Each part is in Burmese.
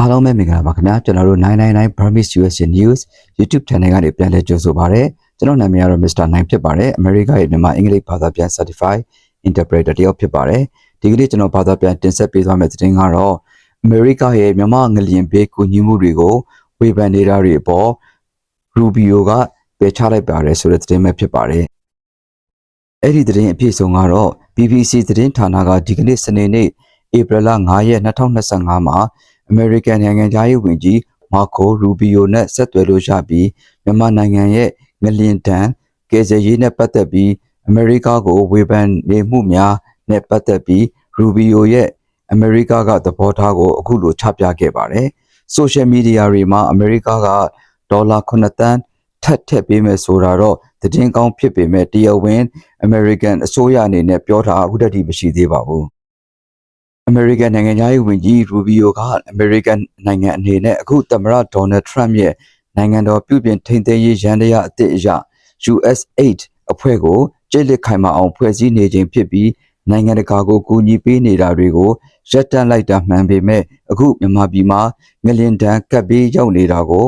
အားလုံးပဲမင်္ဂလာပါခင်ဗျာကျွန်တော်တို့999 Burmese USA News YouTube Channel ကနေပြန်လည်ကြိုဆိုပါရစေကျွန်တော်နာမည်ကတော့ Mr. 9ဖြစ်ပါတယ်အမေရိကရဲ့မြန်မာအင်္ဂလိပ်ဘာသာပြန် Certified Interpreter တယောက်ဖြစ်ပါတယ်ဒီကနေ့ကျွန်တော်ဘာသာပြန်တင်ဆက်ပေးသွားမယ့်သတင်းကတော့အမေရိကရဲ့မြန်မာငလျင်ဘေးကူညီမှုတွေကိုဝေဖန်နေတာတွေအပေါ် Rubio ကပယ်ချလိုက်ပါတယ်ဆိုတဲ့သတင်းပဲဖြစ်ပါတယ်အဲ့ဒီသတင်းအပြည့်စုံကတော့ BBC သတင်းဌာနကဒီကနေ့စနေနေ့ဧပြီလ9ရက်2025မှာ American နိုင်ငံသားရေးဝန်ကြီးမာကိုရူဘီယိုနဲ့ဆက်သွယ်လို့ရပြီးမြန်မာနိုင်ငံရဲ့ငလျင်တန်ကယ်ဆယ်ရေးနဲ့ပတ်သက်ပြီးအမေရိကကိုဝေဖန်နေမှုများနဲ့ပတ်သက်ပြီးရူဘီယိုရဲ့အမေရိကကသဘောထားကိုအခုလိုချပြခဲ့ပါတယ်။ Social Media တွေမှာအမေရိကကဒေါ်လာ9တန်းထပ်ထည့်ပေးမယ်ဆိုတာတော့သတင်းကောင်းဖြစ်ပေမဲ့တရားဝင် American အစိုးရအနေနဲ့ပြောတာအခုတည်းမရှိသေးပါဘူး။ American နိုင်ငံသားရေးဝန်ကြီး Rubio က American နိုင်ငံအနေနဲ့အခုသမ္မတ Donald Trump ရဲ့နိုင်ငံတော်ပြုပြင်ထိန်းသိမ်းရေးရန်တရားအသစ်အရ US8 အဖွဲ့ကိုကြိတ်လက်ခိုင်မာအောင်ဖွဲ့စည်းနေခြင်းဖြစ်ပြီးနိုင်ငံတကာကိုကူညီပေးနေတာတွေကိုရပ်တန့်လိုက်တာမှန်ပေမဲ့အခုမြန်မာပြည်မှာငလင်တန်းကပ်ပြီးရောက်နေတာကို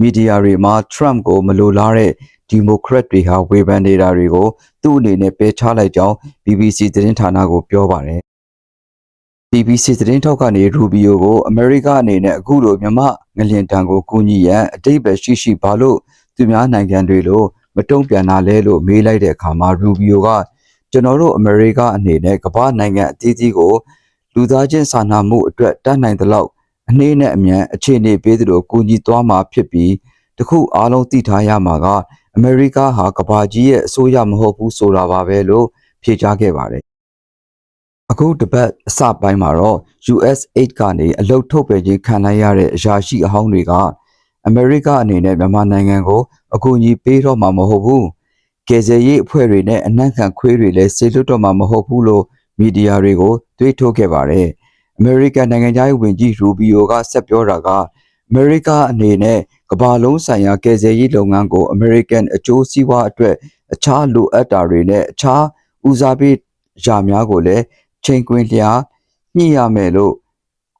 မီဒီယာတွေမှာ Trump ကိုမလိုလားတဲ့ဒီမိုကရက်တွေဟာဝေဖန်နေတာတွေကိုသူ့အနေနဲ့ပယ်ချလိုက်ကြောင်း BBC သတင်းဌာနကိုပြောပါတယ် BBC သတင်းထောက်ကနေရူဘီယိုကိုအမေရိကအနေနဲ့အခုလိုမြမငလျင်တန်ကိုကူညီရန်အတိတ်ပဲရှိရှိဘာလို့သူများနိုင်ငံတွေလိုမတုံ့ပြန်တာလဲလို့မေးလိုက်တဲ့အခါမှာရူဘီယိုကကျွန်တော်တို့အမေရိကအနေနဲ့ကမ္ဘာနိုင်ငံအသီးသီးကိုလူသားချင်းစာနာမှုအတွက်တတ်နိုင်သလောက်အနည်းနဲ့အမြန်အခြေအနေပေးသလိုကူညီသွားမှာဖြစ်ပြီးတခုအားလုံးသိထားရမှာကအမေရိကဟာကမ္ဘာကြီးရဲ့အစိုးရမဟုတ်ဘူးဆိုတာပါပဲလို့ဖြေကြားခဲ့ပါတယ် အခုတပတ်အစပိုင်းမှာတော့ US8 ကနေအလုတ်ထုတ်ပယ်ခြင်းခံလိုက်ရတဲ့အရာရှိအဟောင်းတွေကအမေရိကအနေနဲ့မြန်မာနိုင်ငံကိုအကူအညီပေးတော့မှာမဟုတ်ဘူး။ကယ်ဆယ်ရေးအဖွဲ့တွေနဲ့အနှံ့ခံခွေးတွေလည်းဆေလွတ်တော့မှာမဟုတ်ဘူးလို့မီဒီယာတွေကိုတွေးထုတ်ခဲ့ပါတယ်။အမေရိကန်နိုင်ငံသားဝန်ကြီးရူဘီယိုကဆက်ပြောတာကအမေရိကအနေနဲ့ကမ္ဘာလုံးဆိုင်ရာကယ်ဆယ်ရေးလုပ်ငန်းကိုအမေရိကန်အကျိုးစီးပွားအတွက်အခြားလိုအပ်တာတွေနဲ့အခြားဦးစားပေးရာများကိုလည်း ချိန်ခွင်လျာညှိရမယ်လို့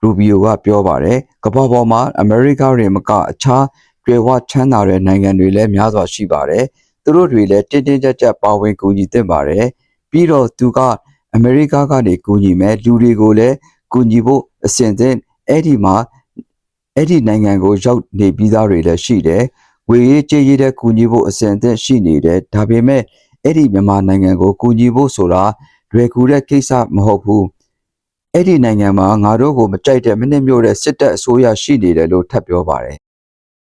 ရူဘီယိုကပြောပါတယ်ကမ္ဘာပေါ်မှာအမေရိကတွေမကအခြားကျွယ်ဝချမ်းသာတဲ့နိုင်ငံတွေလည်းများစွာရှိပါတယ်သူတို့တွေလည်းတင်းတင်းကြပ်ကြပ်ပါဝင်ကူညီသင့်ပါတယ်ပြီးတော့သူကအမေရိကကနေကူညီမယ်လူတွေကိုလည်းကူညီဖို့အစဉ်သင့်အဲ့ဒီမှာအဲ့ဒီနိုင်ငံကိုရောက်နေပြီးသားတွေလည်းရှိတယ်ဝေရေးကြေးရေးတဲ့ကူညီဖို့အစဉ်အသင့်ရှိနေတယ်ဒါပေမဲ့အဲ့ဒီမြန်မာနိုင်ငံကိုကူညီဖို့ဆိုတာ လွယ်ကူတဲ့ကိစ္စမဟုတ်ဘူးအဲ့ဒီနိုင်ငံမှာငါတို့ကိုမကြိုက်တဲ့မနစ်မြို့တဲ့စစ်တပ်အစိုးရရှိနေတယ်လို့ထပ်ပြောပါတယ်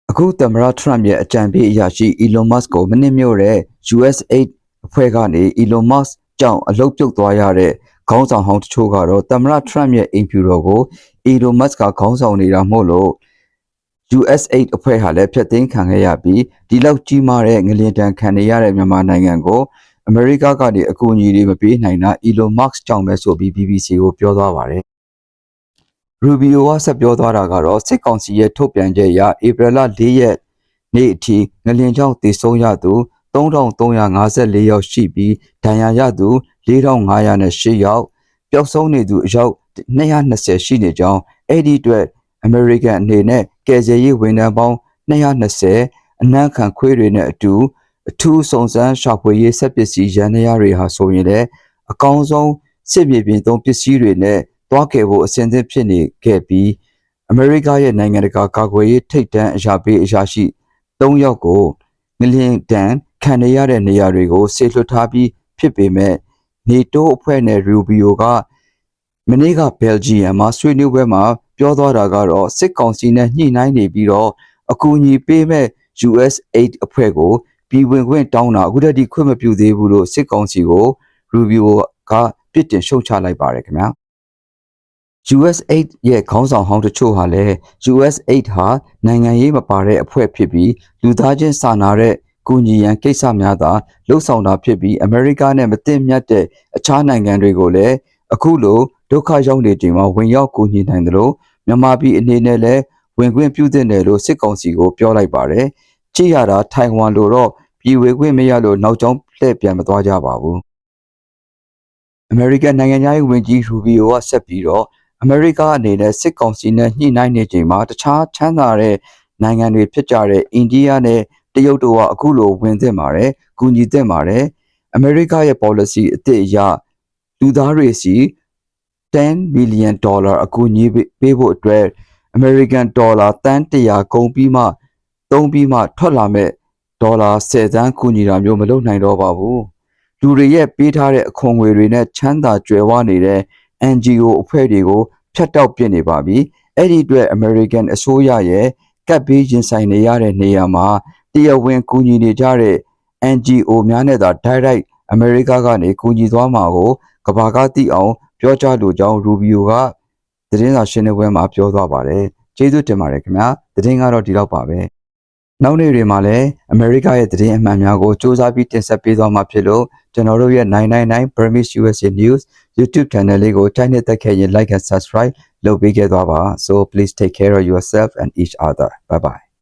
အခုသမ္မတထရမ့်ရဲ့အကြံပေးအရာရှိ Elon Musk ကိုမနစ်မြို့တဲ့ US8 အဖွဲ့ကနေ Elon Musk ကြောင့်အလုတ်ပြုတ်သွားရတဲ့ခေါင်းဆောင်ဟောင်းတချို့ကတော့သမ္မတထရမ့်ရဲ့အိမ်ဖြူတော်ကို Elon Musk ကခေါင်းဆောင်နေတာမို့လို့ US8 အဖွဲ့ဟာလည်းဖျက်သိမ်းခံခဲ့ရပြီးဒီလောက်ကြီးမားတဲ့ငလျင်တန်ခံနေရတဲ့မြန်မာနိုင်ငံကို အမေရိကကနေအကူအညီတွေမပေးနိုင်တာ Elon Musk ကြောင့်ပဲဆိုပြီး BBC ကိုပြောသွားပါတယ်။ Rubio ကဆက်ပြောသွားတာကတော့စစ်ကောင်စီရဲ့ထုတ်ပြန်ချက်အရဧပြီလ၄ရက်နေ့အထိငလျင်ကြောင့်တည်ဆုံးရသူ3354ယောက်ရှိပြီးဒဏ်ရာရသူ4508ယောက်ပျောက်ဆုံးနေသူအယောက်220ရှိနေကြောင်းအဲ့ဒီအတွက်အမေရိကန်အနေနဲ့ကယ်ဆယ်ရေးဝန်ထမ်းပေါင်း220အနှံ့ခံခွေးတွေနဲ့အတူ အထူးစုံစမ်းရှာဖွေရေးစက်ပစ္စည်းရန်ရာတွေဟာဆိုရင်လည်းအကောင်းဆုံးစစ်မြေပြင်သုံးပစ္စည်းတွေနဲ့တွားခဲ့ဖို့အစဉ်သင့်ဖြစ်နေခဲ့ပြီးအမေရိကရဲ့နိုင်ငံတကာကာကွယ်ရေးထိပ်တန်းအရာပေးအရာရှိ၃ယောက်ကိုငလျင်တန်ခံရတဲ့နေရာတွေကိုဆေလွတ်ထားပြီးဖြစ်ပေမဲ့နေတိုးအဖွဲ့နဲ့ရူဘီယိုကမနေ့ကဘယ်ဂျီယံမှာဆွေးနွေးပွဲမှာပြောသွားတာကတော့စစ်ကောင်စီနဲ့ညှိနှိုင်းနေပြီးတော့အကူအညီပေးမဲ့ US8 အဖွဲ့ကို ပြည်ဝင်ခွင့်တောင်းတာအခုတည်းကခွင့်မပြုသေးဘူးလို့စစ်ကောင်စီကိုရူဘီယိုကပြစ်တင်ရှုတ်ချလိုက်ပါတယ်ခင်ဗျာ US8 ရဲ့ခေါင်းဆောင်ဟောင်းတချို့ဟာလည်း US8 ဟာနိုင်ငံရေးမပါတဲ့အဖွဲ့ဖြစ်ပြီးလူသားချင်းစာနာတဲ့ကူညီရန်ကိစ္စများသာလှုပ်ဆောင်တာဖြစ်ပြီးအမေရိကနဲ့မတင်မြတ်တဲ့အခြားနိုင်ငံတွေကိုလည်းအခုလိုဒုက္ခရောက်နေချိန်မှာဝင်ရောက်ကူညီနိုင်တယ်လို့မြန်မာပြည်အနေနဲ့လည်းဝင်ခွင့်ပြုသင့်တယ်လို့စစ်ကောင်စီကိုပြောလိုက်ပါတယ်။ကြည့်ရတာထိုင်ဝမ်လိုတော့ ပြည်ဝေခွင့်မရလို့နောက်ကျောင်းလှည့်ပြန်မသွားကြပါဘူး။ American နိုင်ငံသားရေးဝန်ကြီးရူဘီယိုကဆက်ပြီးတော့အမေရိကအနေနဲ့စစ်ကောင်စီနဲ့ညှိနှိုင်းနေချိန်မှာတခြားချမ်းသာတဲ့နိုင်ငံတွေဖြစ်ကြတဲ့အိန္ဒိယနဲ့တရုတ်တို့ကအခုလိုဝင်သင့်ပါတယ်၊ကူညီသင့်ပါတယ်။အမေရိကရဲ့ policy အသစ်အရလူသားတွေစီ10 million dollar အကူအညီပေးဖို့အတွက် American dollar တန်း100ကုန်ပြီးမှသုံးပြီးမှထွက်လာမဲ့ ဒေါ်လာ10သန်းကူညီတာမျိုးမလုပ်နိုင်တော့ပါဘူး။လူတွေရဲ့ပေးထားတဲ့အခွန်ငွေတွေနဲ့ချမ်းသာကြွယ်ဝနေတဲ့ NGO အဖွဲ့တွေကိုဖျက်တောက်ပစ်နေပါပြီ။အဲ့ဒီအတွက် American အစိုးရရဲ့ကပ်ဘေးရင်ဆိုင်နေရတဲ့နေရာမှာတရားဝင်ကူညီနေကြတဲ့ NGO များနဲ့သာ direct အမေရိကကနေကူညီသွားမှာကိုကဘာကသိအောင်ပြောကြားလိုကြောင်းရူဘီယိုကသတင်းစာရှင်းလင်းပွဲမှာပြောသွားပါတယ်။ကျေးဇူးတင်ပါတယ်ခင်ဗျာ။သတင်းကတော့ဒီလောက်ပါပဲ။ နောက်နေ့တွေမှာလည်းအမေရိကရဲ့သတင်းအမှန်များကိုစူးစမ်းပြီးတင်ဆက်ပေးသွားမှာဖြစ်လို့ကျွန်တော်တို့ရဲ့999 Burmese USA News YouTube channel လေးကိုတိုက်နှစ်သက်ခဲ့ရင် like and subscribe လုပ်ပေးခဲ့သွားပါ so please take care of yourself and each other bye bye